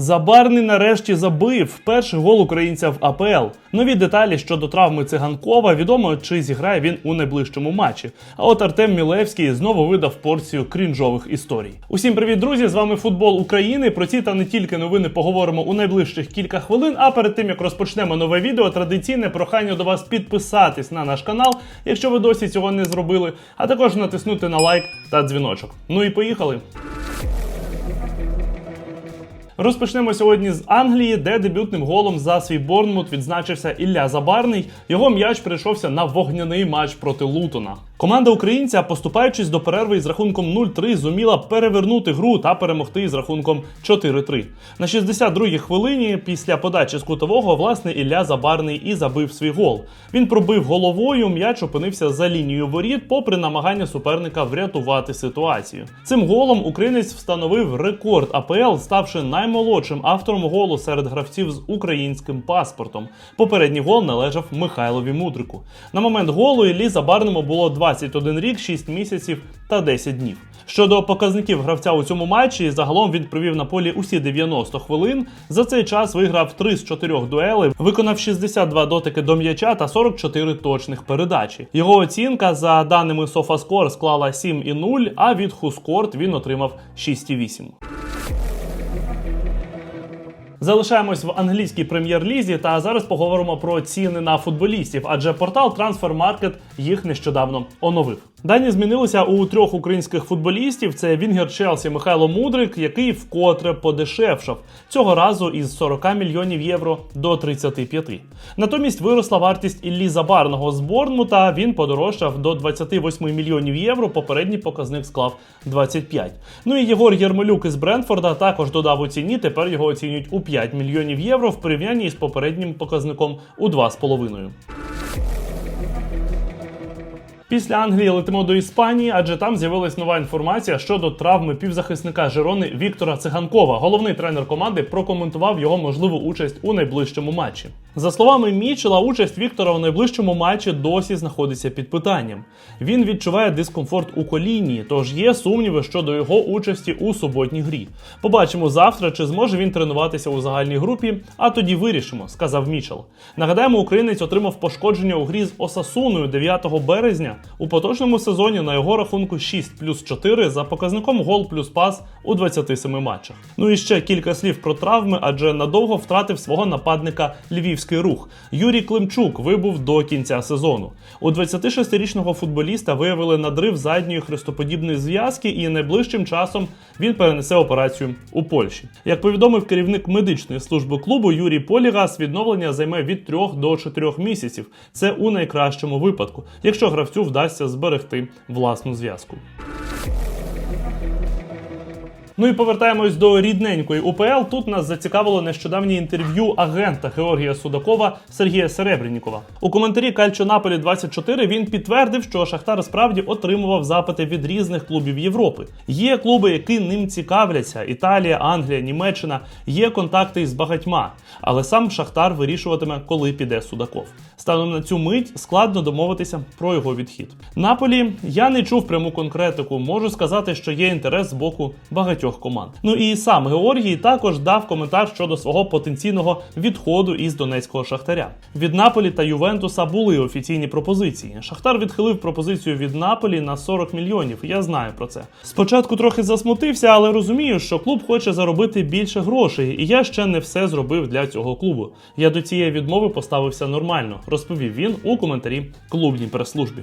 Забарний нарешті забив перший гол українця в АПЛ. Нові деталі щодо травми циганкова відомо, чи зіграє він у найближчому матчі. А от Артем Мілевський знову видав порцію крінжових історій. Усім привіт, друзі! З вами футбол України. Про ці та не тільки новини поговоримо у найближчих кілька хвилин. А перед тим як розпочнемо нове відео, традиційне прохання до вас підписатись на наш канал, якщо ви досі цього не зробили, а також натиснути на лайк та дзвіночок. Ну і поїхали. Розпочнемо сьогодні з Англії, де дебютним голом за свій Борнмут відзначився Ілля Забарний. Його м'яч прийшовся на вогняний матч проти Лутона. Команда українця, поступаючись до перерви із рахунком 0-3, зуміла перевернути гру та перемогти із рахунком 4-3. На 62-й хвилині після подачі з кутового власне Ілля Забарний і забив свій гол. Він пробив головою, м'яч опинився за лінією воріт, попри намагання суперника врятувати ситуацію. Цим голом українець встановив рекорд АПЛ, ставши наймолодшим автором голу серед гравців з українським паспортом. Попередній гол належав Михайлові Мудрику. На момент голу Іллі Забарному було 21 рік, 6 місяців та 10 днів. Щодо показників гравця у цьому матчі, загалом він провів на полі усі 90 хвилин. За цей час виграв 3 з 4 дуели, виконав 62 дотики до м'яча та 44 точних передачі. Його оцінка за даними SofaScore склала 7,0, а від Хускорт він отримав 6,8. Залишаємось в англійській прем'єр-лізі, та зараз поговоримо про ціни на футболістів, адже портал Transfermarkt їх нещодавно оновив. Дані змінилися у трьох українських футболістів: це Вінгер Челсі Михайло Мудрик, який вкотре подешевшав цього разу із 40 мільйонів євро до 35. Натомість виросла вартість Іллі Забарного з Борнмута. Він подорожчав до 28 мільйонів євро. Попередній показник склав 25. Ну і Єгор Єрмолюк із Брентфорда також додав у ціні. Тепер його оцінюють у 5 мільйонів євро в порівнянні з попереднім показником у 2,5. Після Англії летимо до Іспанії, адже там з'явилась нова інформація щодо травми півзахисника Жерони Віктора Циганкова. Головний тренер команди прокоментував його можливу участь у найближчому матчі. За словами Мічела, участь Віктора у найближчому матчі досі знаходиться під питанням. Він відчуває дискомфорт у коліні, тож є сумніви щодо його участі у суботній грі. Побачимо завтра, чи зможе він тренуватися у загальній групі, а тоді вирішимо, сказав Мічел. Нагадаємо, українець отримав пошкодження у грі з Осасуною 9 березня. У поточному сезоні на його рахунку 6 плюс 4 за показником гол плюс пас у 27 матчах. Ну і ще кілька слів про травми, адже надовго втратив свого нападника львівський рух. Юрій Климчук вибув до кінця сезону. У 26-річного футболіста виявили надрив задньої хрестоподібної зв'язки, і найближчим часом він перенесе операцію у Польщі. Як повідомив керівник медичної служби клубу Юрій Полігас, відновлення займе від 3 до 4 місяців. Це у найкращому випадку, якщо гравцю вдасться зберегти власну зв'язку. Ну і повертаємось до рідненької УПЛ. Тут нас зацікавило нещодавнє інтерв'ю агента Георгія Судакова Сергія Серебрянікова. У коментарі Кальчо Наполі 24 він підтвердив, що Шахтар справді отримував запити від різних клубів Європи. Є клуби, які ним цікавляться: Італія, Англія, Німеччина. Є контакти із багатьма, але сам Шахтар вирішуватиме, коли піде Судаков. Станом на цю мить складно домовитися про його відхід. Наполі я не чув пряму конкретику. Можу сказати, що є інтерес з боку багатьох команд. Ну і сам Георгій також дав коментар щодо свого потенційного відходу із донецького шахтаря. Від Наполі та Ювентуса були офіційні пропозиції. Шахтар відхилив пропозицію від Наполі на 40 мільйонів. Я знаю про це. Спочатку трохи засмутився, але розумію, що клуб хоче заробити більше грошей, і я ще не все зробив для цього клубу. Я до цієї відмови поставився нормально, розповів він у коментарі клубній прес-службі.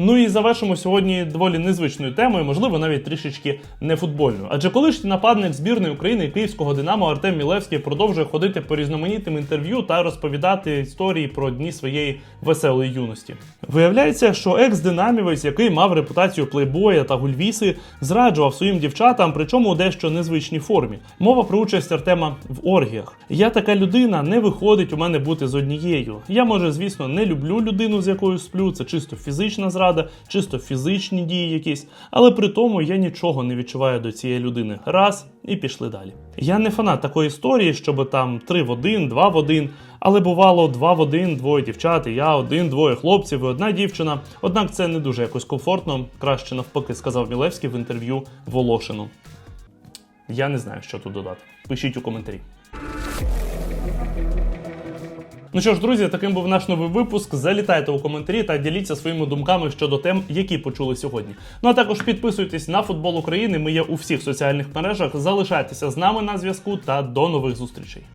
Ну і завершимо сьогодні доволі незвичною темою, можливо, навіть трішечки не футбольною. Адже колишній нападник збірної України київського Динамо Артем Мілевський продовжує ходити по різноманітним інтерв'ю та розповідати історії про дні своєї веселої юності. Виявляється, що екс-динамівець, який мав репутацію плейбоя та гульвіси, зраджував своїм дівчатам, причому у дещо незвичній формі. Мова про участь Артема в оргіях. Я така людина, не виходить у мене бути з однією. Я, може, звісно, не люблю людину, з якою сплю, це чисто фізична зрада зрада, чисто фізичні дії якісь, але при тому я нічого не відчуваю до цієї людини. Раз і пішли далі. Я не фанат такої історії, щоб там три в один, два в один, але бувало два в один, двоє дівчат, і я один, двоє хлопців і одна дівчина. Однак це не дуже якось комфортно, краще навпаки, сказав Мілевський в інтерв'ю Волошину. Я не знаю, що тут додати. Пишіть у коментарі. Ну що ж, друзі, таким був наш новий випуск. Залітайте у коментарі та діліться своїми думками щодо тем, які почули сьогодні. Ну а також підписуйтесь на футбол України. Ми є у всіх соціальних мережах. Залишайтеся з нами на зв'язку та до нових зустрічей.